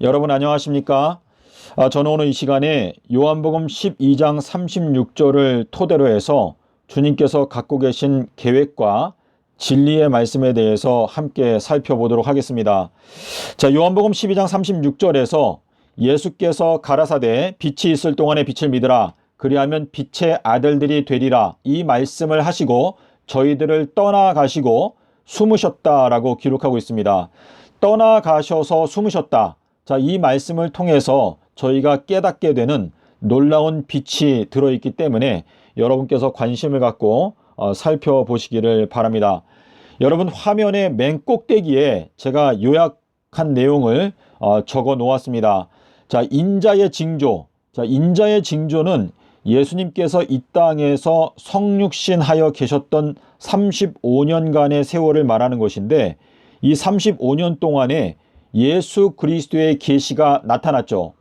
여러분 안녕하십니까? 아, 저는 오늘 이 시간에 요한복음 12장 36절을 토대로 해서 주님께서 갖고 계신 계획과 진리의 말씀에 대해서 함께 살펴보도록 하겠습니다. 자, 요한복음 12장 36절에서 예수께서 가라사대 빛이 있을 동안에 빛을 믿으라 그리하면 빛의 아들들이 되리라 이 말씀을 하시고 저희들을 떠나가시고 숨으셨다라고 기록하고 있습니다. 떠나가셔서 숨으셨다. 자, 이 말씀을 통해서 저희가 깨닫게 되는 놀라운 빛이 들어있기 때문에 여러분께서 관심을 갖고 어, 살펴보시기를 바랍니다. 여러분 화면의 맨 꼭대기에 제가 요약한 내용을 어, 적어 놓았습니다. 자, 인자의 징조. 자, 인자의 징조는 예수님께서 이 땅에서 성육신 하여 계셨던 35년간의 세월을 말하는 것인데 이 35년 동안에 예수 그리스도의 계시가 나타났죠.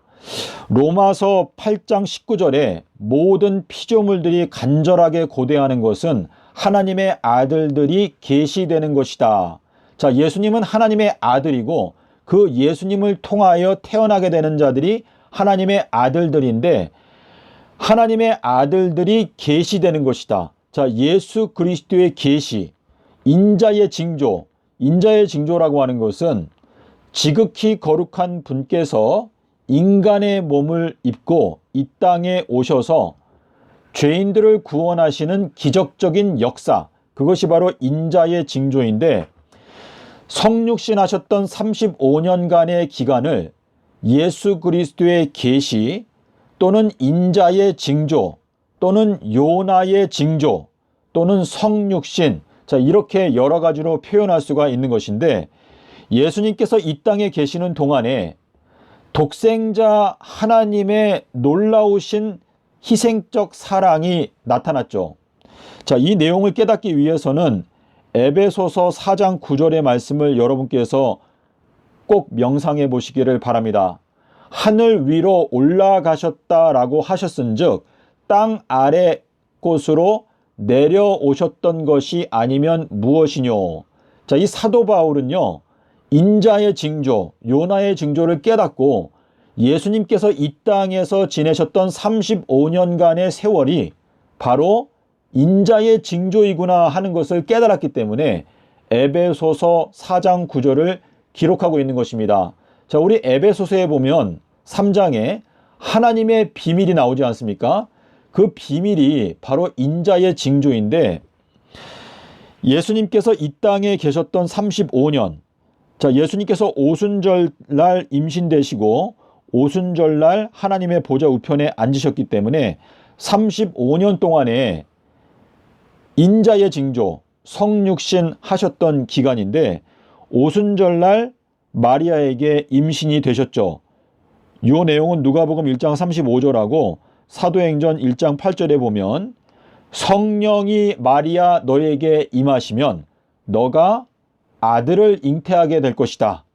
로마서 8장 19절에 모든 피조물들이 간절하게 고대하는 것은 하나님의 아들들이 계시되는 것이다. 자, 예수님은 하나님의 아들이고 그 예수님을 통하여 태어나게 되는 자들이 하나님의 아들들인데 하나님의 아들들이 계시되는 것이다. 자, 예수 그리스도의 계시, 인자의 징조, 인자의 징조라고 하는 것은 지극히 거룩한 분께서 인간의 몸을 입고 이 땅에 오셔서 죄인들을 구원하시는 기적적인 역사, 그것이 바로 인자의 징조인데 성육신 하셨던 35년간의 기간을 예수 그리스도의 계시 또는 인자의 징조 또는 요나의 징조 또는 성육신. 자 이렇게 여러 가지로 표현할 수가 있는 것인데 예수님께서 이 땅에 계시는 동안에 독생자 하나님의 놀라우신 희생적 사랑이 나타났죠. 자, 이 내용을 깨닫기 위해서는 에베소서 4장 9절의 말씀을 여러분께서 꼭 명상해 보시기를 바랍니다. 하늘 위로 올라가셨다라고 하셨은즉 땅 아래 곳으로 내려오셨던 것이 아니면 무엇이뇨? 자, 이 사도 바울은요. 인자의 징조, 요나의 징조를 깨닫고 예수님께서 이 땅에서 지내셨던 35년간의 세월이 바로 인자의 징조이구나 하는 것을 깨달았기 때문에 에베소서 4장 9절을 기록하고 있는 것입니다. 자, 우리 에베소서에 보면 3장에 하나님의 비밀이 나오지 않습니까? 그 비밀이 바로 인자의 징조인데 예수님께서 이 땅에 계셨던 35년 자, 예수님께서 오순절 날 임신되시고 오순절 날 하나님의 보좌 우편에 앉으셨기 때문에 35년 동안에 인자의 징조, 성육신 하셨던 기간인데 오순절 날 마리아에게 임신이 되셨죠. 이 내용은 누가복음 1장 35절하고 사도행전 1장 8절에 보면 성령이 마리아 너에게 임하시면 너가 아들을 잉태하게 될 것이다.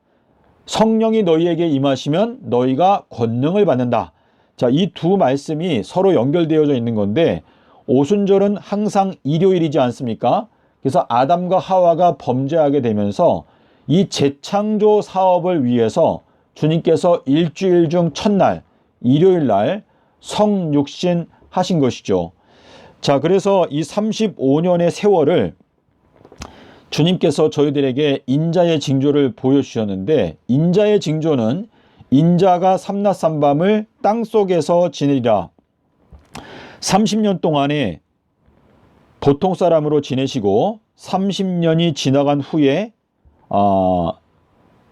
성령이 너희에게 임하시면 너희가 권능을 받는다. 자, 이 두 말씀이 서로 연결되어져 있는 건데 오순절은 항상 일요일이지 않습니까? 그래서 아담과 하와가 범죄하게 되면서 이 재창조 사업을 위해서 주님께서 일주일 중 첫날 일요일 날 성육신 하신 것이죠. 자, 그래서 이 35년의 세월을 주님께서 저희들에게 인자의 징조를 보여주셨는데 인자의 징조는 인자가 삼낮삼밤을 땅 속에서 지내리라 30년 동안에 보통 사람으로 지내시고 30년이 지나간 후에 어,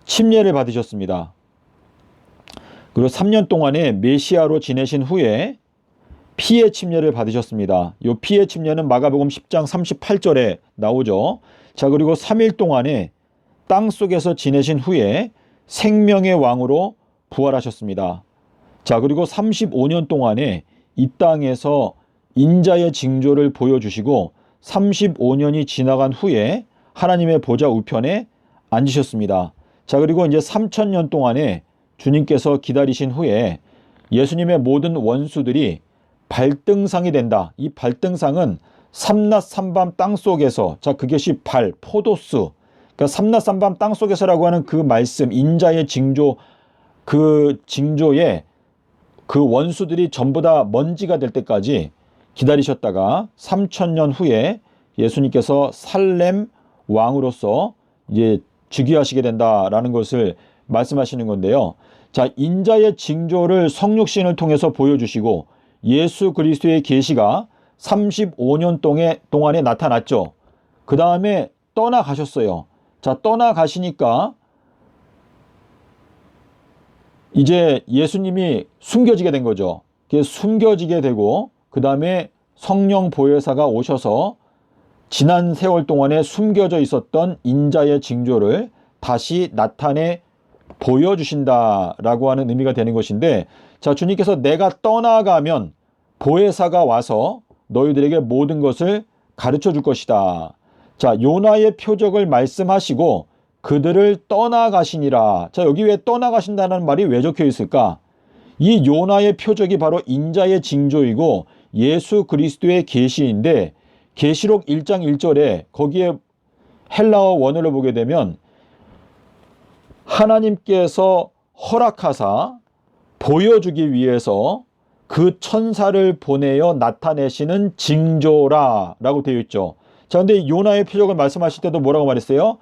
침례를 받으셨습니다. 그리고 3년 동안에 메시아로 지내신 후에 피의 침례를 받으셨습니다. 이 피의 침례는 마가복음 10장 38절에 나오죠. 자, 그리고 3일 동안에 땅 속에서 지내신 후에 생명의 왕으로 부활하셨습니다. 자, 그리고 35년 동안에 이 땅에서 인자의 징조를 보여주시고 35년이 지나간 후에 하나님의 보좌 우편에 앉으셨습니다. 자, 그리고 이제 3천년 동안에 주님께서 기다리신 후에 예수님의 모든 원수들이 발등상이 된다. 이 발등상은 삼낮 삼밤 땅 속에서 자 그것이 발 포도스 그러니까 삼낮 삼밤 땅 속에서라고 하는 그 말씀 인자의 징조 그 징조에 그 원수들이 전부 다 먼지가 될 때까지 기다리셨다가 3천년 후에 예수님께서 살렘 왕으로서 이제 즉위하시게 된다라는 것을 말씀하시는 건데요. 자, 인자의 징조를 성육신을 통해서 보여주시고 예수 그리스도의 계시가 35년 동에, 동안에 나타났죠. 그 다음에 떠나가셨어요. 자, 떠나가시니까 이제 예수님이 숨겨지게 된 거죠. 숨겨지게 되고 그 다음에 성령 보혜사가 오셔서 지난 세월 동안에 숨겨져 있었던 인자의 징조를 다시 나타내 보여주신다라고 하는 의미가 되는 것인데 자 주님께서 내가 떠나가면 보혜사가 와서 너희들에게 모든 것을 가르쳐 줄 것이다. 자 요나의 표적을 말씀하시고 그들을 떠나가시니라. 자 여기 왜 떠나가신다는 말이 왜 적혀 있을까? 이 요나의 표적이 바로 인자의 징조이고 예수 그리스도의 계시인데 계시록 1장 1절에 거기에 헬라어 원어를 보게 되면 하나님께서 허락하사 보여주기 위해서 그 천사를 보내어 나타내시는 징조라 라고 되어 있죠. 자, 근데 요나의 표적을 말씀하실 때도 뭐라고 말했어요?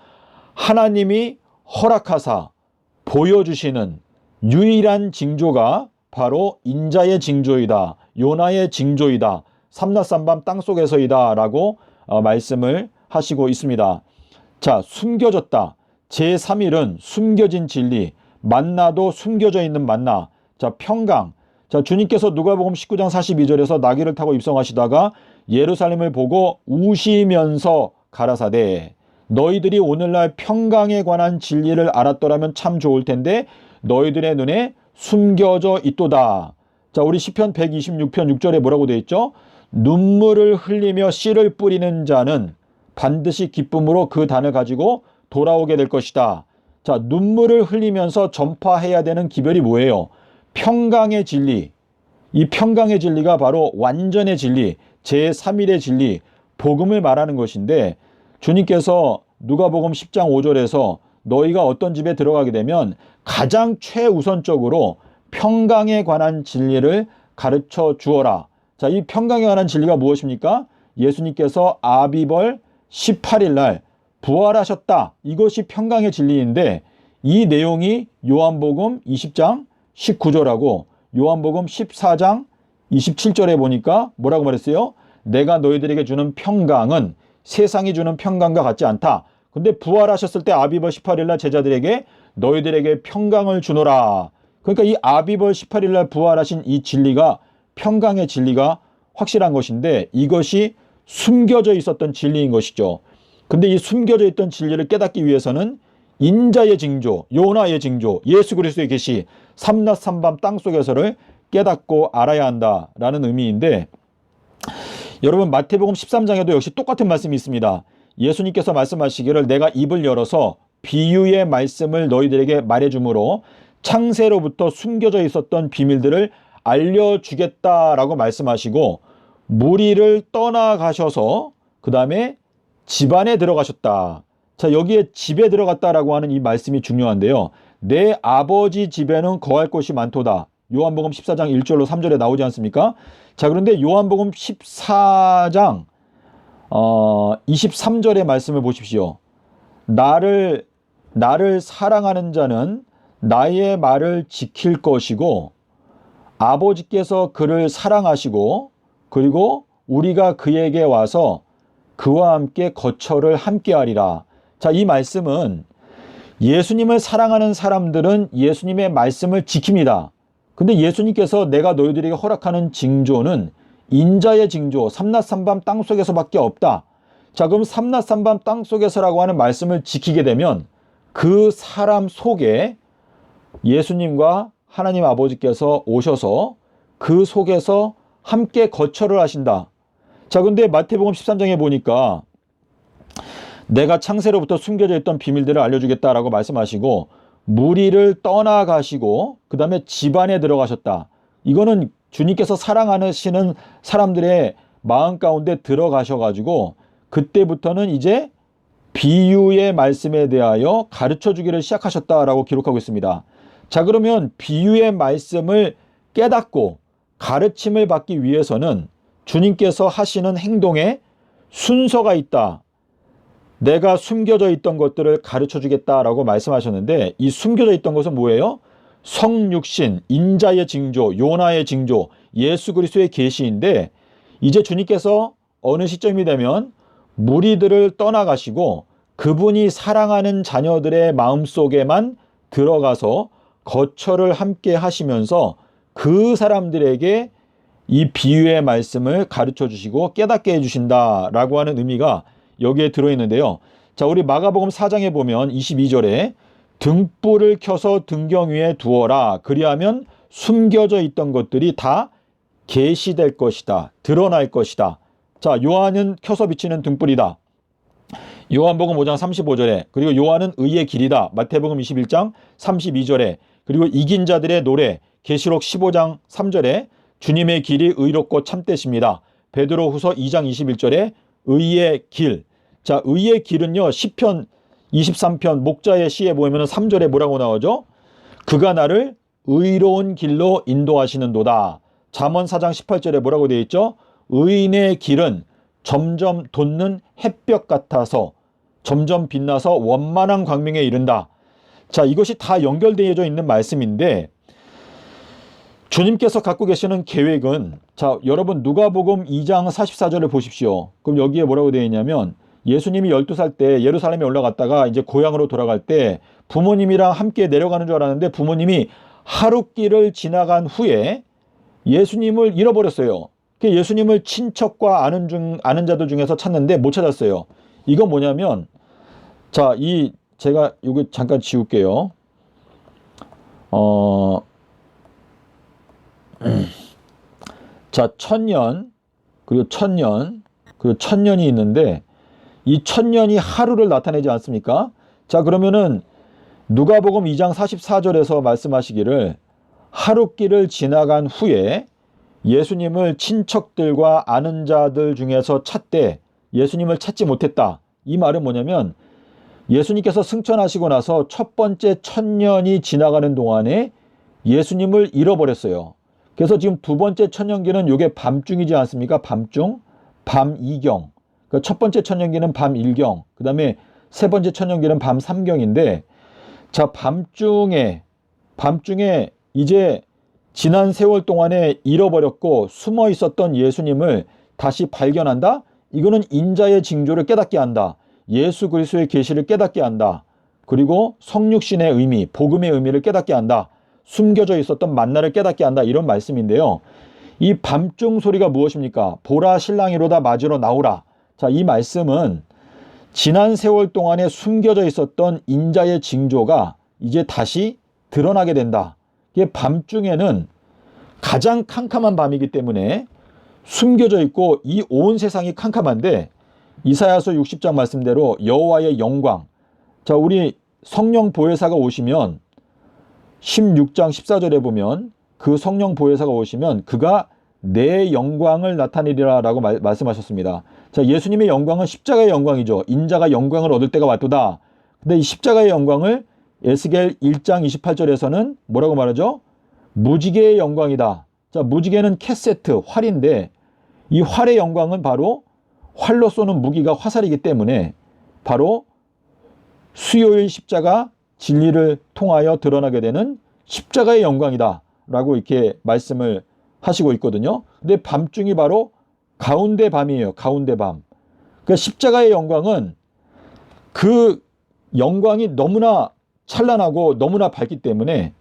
하나님이 허락하사 보여주시는 유일한 징조가 바로 인자의 징조이다. 요나의 징조이다. 삼라삼밤 땅속에서이다. 라고 어, 말씀을 하시고 있습니다. 자, 숨겨졌다. 제3일은 숨겨진 진리, 만나도 숨겨져 있는 만나. 자, 평강. 자, 주님께서 누가복음 19장 42절에서 나귀를 타고 입성하시다가 예루살렘을 보고 우시면서 가라사대 너희들이 오늘날 평강에 관한 진리를 알았더라면 참 좋을 텐데 너희들의 눈에 숨겨져 있도다. 자, 우리 시편 126편 6절에 뭐라고 되어 있죠? 눈물을 흘리며 씨를 뿌리는 자는 반드시 기쁨으로 그 단을 가지고 돌아오게 될 것이다. 자, 눈물을 흘리면서 전파해야 되는 기별이 뭐예요? 평강의 진리. 이 평강의 진리가 바로 완전의 진리, 제3일의 진리, 복음을 말하는 것인데 주님께서 누가복음 10장 5절에서 너희가 어떤 집에 들어가게 되면 가장 최우선적으로 평강에 관한 진리를 가르쳐 주어라. 자, 이 평강에 관한 진리가 무엇입니까? 예수님께서 아비벌 18일 날 부활하셨다. 이것이 평강의 진리인데 이 내용이 요한복음 20장 19절하고 요한복음 14장 27절에 보니까 뭐라고 말했어요? 내가 너희들에게 주는 평강은 세상이 주는 평강과 같지 않다. 근데 부활하셨을 때 아비벌 18일 날 제자들에게 너희들에게 평강을 주노라. 그러니까 이 아비벌 18일 날 부활하신 이 진리가 평강의 진리가 확실한 것인데 이것이 숨겨져 있었던 진리인 것이죠. 근데 이 숨겨져 있던 진리를 깨닫기 위해서는 인자의 징조, 요나의 징조, 예수 그리스도의 계시, 삼낮 삼밤 땅속에서를 깨닫고 알아야 한다라는 의미인데 여러분 마태복음 13장에도 역시 똑같은 말씀이 있습니다. 예수님께서 말씀하시기를 내가 입을 열어서 비유의 말씀을 너희들에게 말해주므로 창세로부터 숨겨져 있었던 비밀들을 알려주겠다라고 말씀하시고 무리를 떠나가셔서 그 다음에 집안에 들어가셨다. 자, 여기에 집에 들어갔다라고 하는 이 말씀이 중요한데요. 내 아버지 집에는 거할 곳이 많도다. 요한복음 14장 1절로 3절에 나오지 않습니까? 자, 그런데 요한복음 14장 어, 23절의 말씀을 보십시오. 나를 나를 사랑하는 자는 나의 말을 지킬 것이고 아버지께서 그를 사랑하시고 그리고 우리가 그에게 와서 그와 함께 거처를 함께 하리라. 자, 이 말씀은 예수님을 사랑하는 사람들은 예수님의 말씀을 지킵니다. 근데 예수님께서 내가 너희들에게 허락하는 징조는 인자의 징조, 삼낮삼밤 땅속에서밖에 없다. 자, 그럼 삼낮삼밤 땅속에서라고 하는 말씀을 지키게 되면 그 사람 속에 예수님과 하나님 아버지께서 오셔서 그 속에서 함께 거처를 하신다. 자, 근데 마태복음 13장에 보니까 내가 창세로부터 숨겨져 있던 비밀들을 알려주겠다라고 말씀하시고 무리를 떠나가시고 그 다음에 집안에 들어가셨다. 이거는 주님께서 사랑하시는 사람들의 마음 가운데 들어가셔가지고 그때부터는 이제 비유의 말씀에 대하여 가르쳐 주기를 시작하셨다라고 기록하고 있습니다. 자, 그러면 비유의 말씀을 깨닫고 가르침을 받기 위해서는 주님께서 하시는 행동에 순서가 있다. 내가 숨겨져 있던 것들을 가르쳐 주겠다라고 말씀하셨는데 이 숨겨져 있던 것은 뭐예요? 성육신, 인자의 징조, 요나의 징조, 예수 그리스도의 계시인데 이제 주님께서 어느 시점이 되면 무리들을 떠나가시고 그분이 사랑하는 자녀들의 마음속에만 들어가서 거처를 함께 하시면서 그 사람들에게 이 비유의 말씀을 가르쳐 주시고 깨닫게 해 주신다라고 하는 의미가 여기에 들어 있는데요. 자, 우리 마가복음 4장에 보면 22절에 등불을 켜서 등경 위에 두어라. 그리하면 숨겨져 있던 것들이 다 계시될 것이다. 드러날 것이다. 자, 요한은 켜서 비치는 등불이다. 요한복음 5장 35절에 그리고 요한은 의의 길이다. 마태복음 21장 32절에 그리고 이긴 자들의 노래 계시록 15장 3절에 주님의 길이 의롭고 참되십니다. 베드로후서 2장 21절에 의의 길. 자, 의의 길은요. 시편 23편 목자의 시에 보면은 3절에 뭐라고 나오죠? 그가 나를 의로운 길로 인도하시는도다. 잠언 4장 18절에 뭐라고 되어 있죠? 의인의 길은 점점 돋는 햇볕 같아서 점점 빛나서 원만한 광명에 이른다. 자, 이것이 다 연결되어져 있는 말씀인데 주님께서 갖고 계시는 계획은 자, 여러분 누가복음 2장 44절을 보십시오. 그럼 여기에 뭐라고 되어 있냐면 예수님이 12살 때 예루살렘에 올라갔다가 이제 고향으로 돌아갈 때 부모님이랑 함께 내려가는 줄 알았는데 부모님이 하룻길을 지나간 후에 예수님을 잃어버렸어요. 그 예수님을 친척과 아는 중 아는 자들 중에서 찾는데 못 찾았어요. 이건 뭐냐면 자, 이 제가 이거 잠깐 지울게요. 어 자, 천년 그리고 천년 그리고 천년이 있는데 이 천년이 하루를 나타내지 않습니까? 자, 그러면은 누가복음 2장 44절에서 말씀하시기를 하룻길을 지나간 후에 예수님을 친척들과 아는 자들 중에서 찾되 예수님을 찾지 못했다. 이 말은 뭐냐면 예수님께서 승천하시고 나서 첫 번째 천년이 지나가는 동안에 예수님을 잃어버렸어요. 그래서 지금 두 번째 천년기는 이게 밤중이지 않습니까? 밤중, 밤이경. 그러니까 첫 번째 천년기는 밤일경. 그 다음에 세 번째 천년기는 밤삼경인데, 자, 밤중에, 밤중에 이제 지난 세월 동안에 잃어버렸고 숨어 있었던 예수님을 다시 발견한다? 이거는 인자의 징조를 깨닫게 한다. 예수 그리스도의 계시를 깨닫게 한다. 그리고 성육신의 의미, 복음의 의미를 깨닫게 한다. 숨겨져 있었던 만나를 깨닫게 한다. 이런 말씀인데요. 이 밤중 소리가 무엇입니까? 보라 신랑이로다 맞으러 나오라. 자, 이 말씀은 지난 세월 동안에 숨겨져 있었던 인자의 징조가 이제 다시 드러나게 된다. 이게 밤중에는 가장 캄캄한 밤이기 때문에 숨겨져 있고 이 온 세상이 캄캄한데 이사야서 60장 말씀대로 여호와의 영광. 자, 우리 성령 보혜사가 오시면 16장 14절에 보면 그 성령 보혜사가 오시면 그가 내 영광을 나타내리라 라고 말씀하셨습니다. 자, 예수님의 영광은 십자가의 영광이죠. 인자가 영광을 얻을 때가 왔도다. 근데 이 십자가의 영광을 에스겔 1장 28절에서는 뭐라고 말하죠? 무지개의 영광이다. 자, 무지개는 캐세트, 활인데 이 활의 영광은 바로 활로 쏘는 무기가 화살이기 때문에 바로 수요일 십자가 진리를 통하여 드러나게 되는 십자가의 영광이다. 라고 이렇게 말씀을 하시고 있거든요. 근데 밤중이 바로 가운데 밤이에요. 가운데 밤. 그러니까 십자가의 영광은 그 영광이 너무나 찬란하고 너무나 밝기 때문에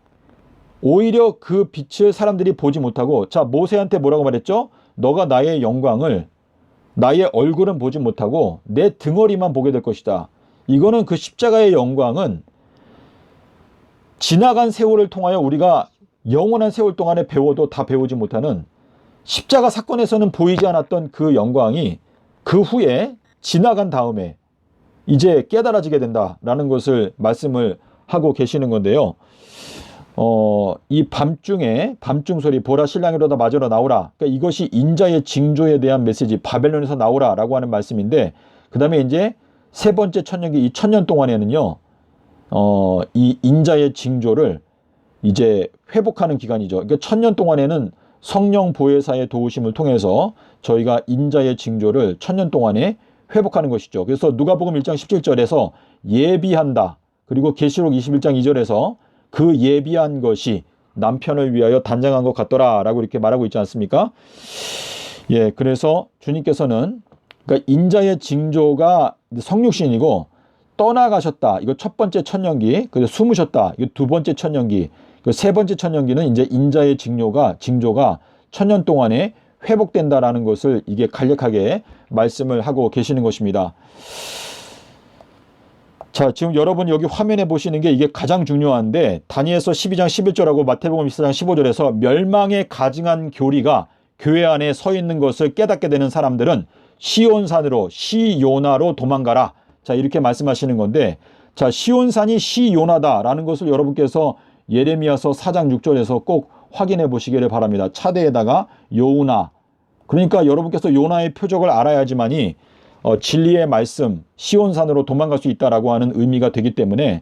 오히려 그 빛을 사람들이 보지 못하고 자 모세한테 뭐라고 말했죠? 너가 나의 영광을 나의 얼굴은 보지 못하고 내 등어리만 보게 될 것이다. 이거는 그 십자가의 영광은 지나간 세월을 통하여 우리가 영원한 세월 동안에 배워도 다 배우지 못하는 십자가 사건에서는 보이지 않았던 그 영광이 그 후에 지나간 다음에 이제 깨달아지게 된다라는 것을 말씀을 하고 계시는 건데요. 어, 이 밤중에 밤중 소리 보라 신랑이로다 맞으러 나오라. 그러니까 이것이 인자의 징조에 대한 메시지 바벨론에서 나오라라고 하는 말씀인데 그다음에 이제 세 번째 천년기 이 천년 동안에는요. 어, 이 인자의 징조를 이제 회복하는 기간이죠. 그러니까 천년 동안에는 성령 보혜사의 도우심을 통해서 저희가 인자의 징조를 천년 동안에 회복하는 것이죠. 그래서 누가복음 1장 17절에서 예비한다. 그리고 계시록 21장 2절에서 그 예비한 것이 남편을 위하여 단장한 것 같더라라고 이렇게 말하고 있지 않습니까? 예, 그래서 주님께서는 그러니까 인자의 징조가 성육신이고 떠나가셨다. 이거 첫 번째 천년기. 그래서 숨으셨다. 이거 두 번째 천년기. 그세 번째 천년기는 이제 인자의 징조가 징조가 천년 동안에 회복된다라는 것을 이게 간략하게 말씀을 하고 계시는 것입니다. 자, 지금 여러분 여기 화면에 보시는 게 이게 가장 중요한데 다니엘서 12장 11절하고 마태복음 24장 15절에서 멸망에 가증한 교리가 교회 안에 서 있는 것을 깨닫게 되는 사람들은 시온산으로 시요나로 도망가라. 자, 이렇게 말씀하시는 건데 자, 시온산이 시요나다라는 것을 여러분께서 예레미야서 4장 6절에서 꼭 확인해 보시기를 바랍니다. 차대에다가 요나. 그러니까 여러분께서 요나의 표적을 알아야지만이 어, 진리의 말씀 시온산으로 도망갈 수 있다라고 하는 의미가 되기 때문에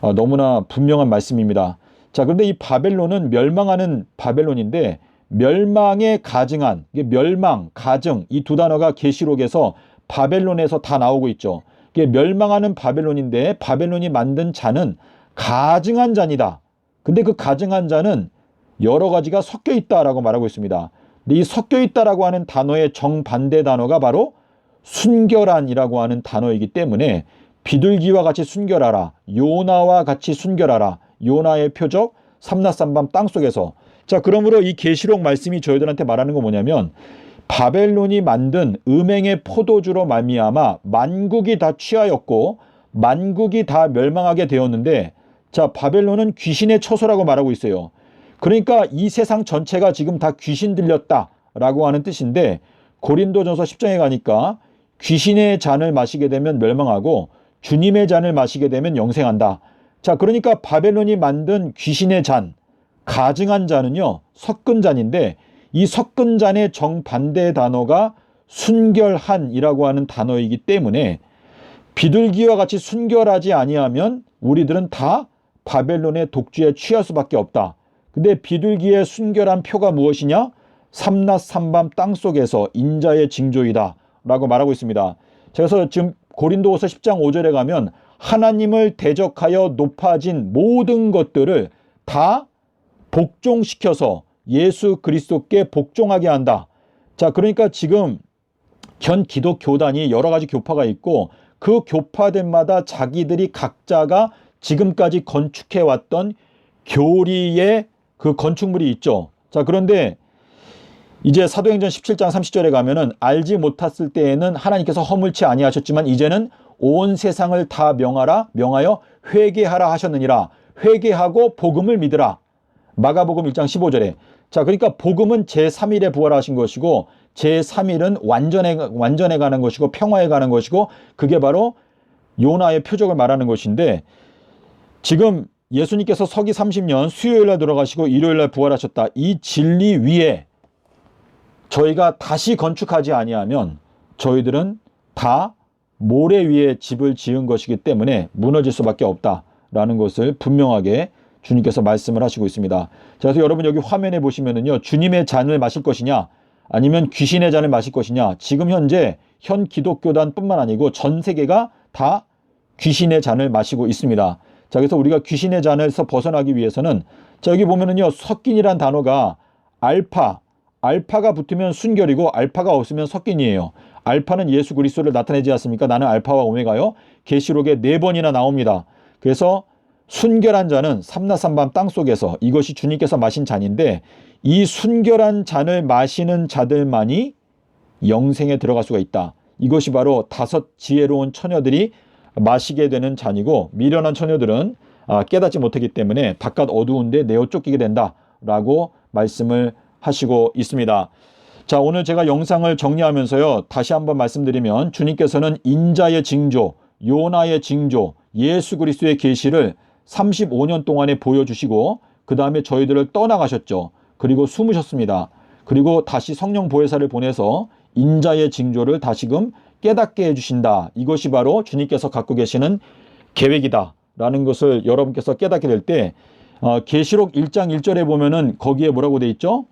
어, 너무나 분명한 말씀입니다. 자, 그런데 이 바벨론은 멸망하는 바벨론인데 멸망에 가증한 멸망, 가증 이 두 단어가 계시록에서 바벨론에서 다 나오고 있죠. 멸망하는 바벨론인데 바벨론이 만든 잔은 가증한 잔이다. 근데 그 가증한 잔은 여러 가지가 섞여 있다라고 말하고 있습니다. 근데 이 섞여 있다라고 하는 단어의 정반대 단어가 바로 순결한이라고 하는 단어이기 때문에 비둘기와 같이 순결하라. 요나와 같이 순결하라. 요나의 표적 삼나삼밤 땅속에서 자 그러므로 이 계시록 말씀이 저희들한테 말하는 건 뭐냐면 바벨론이 만든 음행의 포도주로 말미암아 만국이 다 취하였고 만국이 다 멸망하게 되었는데 자 바벨론은 귀신의 처소라고 말하고 있어요. 그러니까 이 세상 전체가 지금 다 귀신 들렸다라고 하는 뜻인데 고린도전서 10장에 가니까 귀신의 잔을 마시게 되면 멸망하고 주님의 잔을 마시게 되면 영생한다. 자, 그러니까 바벨론이 만든 귀신의 잔, 가증한 잔은요, 섞은 잔인데 이 섞은 잔의 정반대 단어가 순결한이라고 하는 단어이기 때문에 비둘기와 같이 순결하지 아니하면 우리들은 다 바벨론의 독주에 취할 수밖에 없다. 근데 비둘기의 순결한 표가 무엇이냐? 삼낮 삼밤 땅 속에서 인자의 징조이다. 라고 말하고 있습니다. 그래서 지금 고린도후서 10장 5절에 가면 하나님을 대적하여 높아진 모든 것들을 다 복종시켜서 예수 그리스도께 복종하게 한다. 자, 그러니까 지금 현 기독 교단이 여러 가지 교파가 있고 그 교파들마다 자기들이 각자가 지금까지 건축해 왔던 교리의 그 건축물이 있죠. 자, 그런데 이제 사도행전 17장 30절에 가면은 알지 못했을 때에는 하나님께서 허물치 아니하셨지만 이제는 온 세상을 다 명하라 명하여 회개하라 하셨느니라 회개하고 복음을 믿으라 마가복음 1장 15절에 자 그러니까 복음은 제3일에 부활하신 것이고 제3일은 완전해 완전해 가는 것이고 평화에 가는 것이고 그게 바로 요나의 표적을 말하는 것인데 지금 예수님께서 서기 30년 수요일 날 돌아가시고 일요일 날 부활하셨다. 이 진리 위에 저희가 다시 건축하지 아니하면 저희들은 다 모래 위에 집을 지은 것이기 때문에 무너질 수밖에 없다라는 것을 분명하게 주님께서 말씀을 하시고 있습니다. 그래서 여러분 여기 화면에 보시면은요 주님의 잔을 마실 것이냐 아니면 귀신의 잔을 마실 것이냐 지금 현재 현 기독교단뿐만 아니고 전 세계가 다 귀신의 잔을 마시고 있습니다. 자 그래서 우리가 귀신의 잔에서 벗어나기 위해서는 자 여기 보면은요 섞인이란 단어가 알파 알파가 붙으면 순결이고 알파가 없으면 섞인이에요. 알파는 예수 그리스도를 나타내지 않습니까? 나는 알파와 오메가요. 계시록에 네 번이나 나옵니다. 그래서 순결한 자는 삼나삼밤 땅 속에서 이것이 주님께서 마신 잔인데 이 순결한 잔을 마시는 자들만이 영생에 들어갈 수가 있다. 이것이 바로 다섯 지혜로운 처녀들이 마시게 되는 잔이고 미련한 처녀들은 아, 깨닫지 못하기 때문에 바깥 어두운데 내어 쫓기게 된다라고 말씀을 하시고 있습니다. 자, 오늘 제가 영상을 정리하면서요. 다시 한번 말씀드리면 주님께서는 인자의 징조, 요나의 징조, 예수 그리스도의 계시를 35년 동안에 보여주시고 그 다음에 저희들을 떠나가셨죠. 그리고 숨으셨습니다. 그리고 다시 성령 보혜사를 보내서 인자의 징조를 다시금 깨닫게 해주신다. 이것이 바로 주님께서 갖고 계시는 계획이다. 라는 것을 여러분께서 깨닫게 될때 어, 계시록 1장 1절에 보면은 거기에 뭐라고 돼 있죠?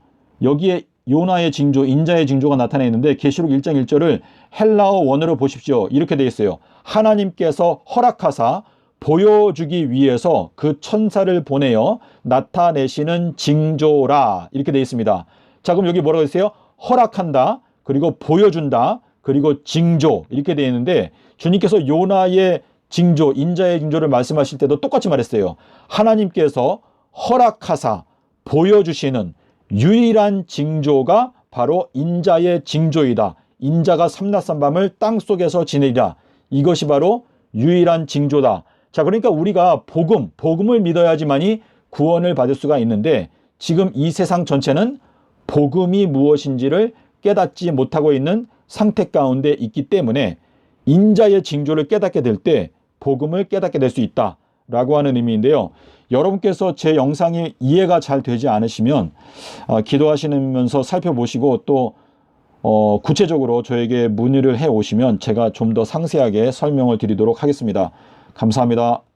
여기에 요나의 징조, 인자의 징조가 나타나 있는데 계시록 1장 1절을 헬라어 원어로 보십시오. 이렇게 돼 있어요. 하나님께서 허락하사 보여주기 위해서 그 천사를 보내어 나타내시는 징조라 이렇게 돼 있습니다. 자, 그럼 여기 뭐라고 했어요? 허락한다, 그리고 보여준다, 그리고 징조 이렇게 돼 있는데 주님께서 요나의 징조, 인자의 징조를 말씀하실 때도 똑같이 말했어요. 하나님께서 허락하사 보여주시는 유일한 징조가 바로 인자의 징조이다. 인자가 삼낮 삼밤을 땅 속에서 지내리라. 이것이 바로 유일한 징조다. 자, 그러니까 우리가 복음, 복음을 믿어야지만이 구원을 받을 수가 있는데 지금 이 세상 전체는 복음이 무엇인지를 깨닫지 못하고 있는 상태 가운데 있기 때문에 인자의 징조를 깨닫게 될 때 복음을 깨닫게 될 수 있다 라고 하는 의미인데요. 여러분께서 제 영상이 이해가 잘 되지 않으시면 어, 기도하시면서 살펴보시고 또 어, 구체적으로 저에게 문의를 해 오시면 제가 좀 더 상세하게 설명을 드리도록 하겠습니다. 감사합니다.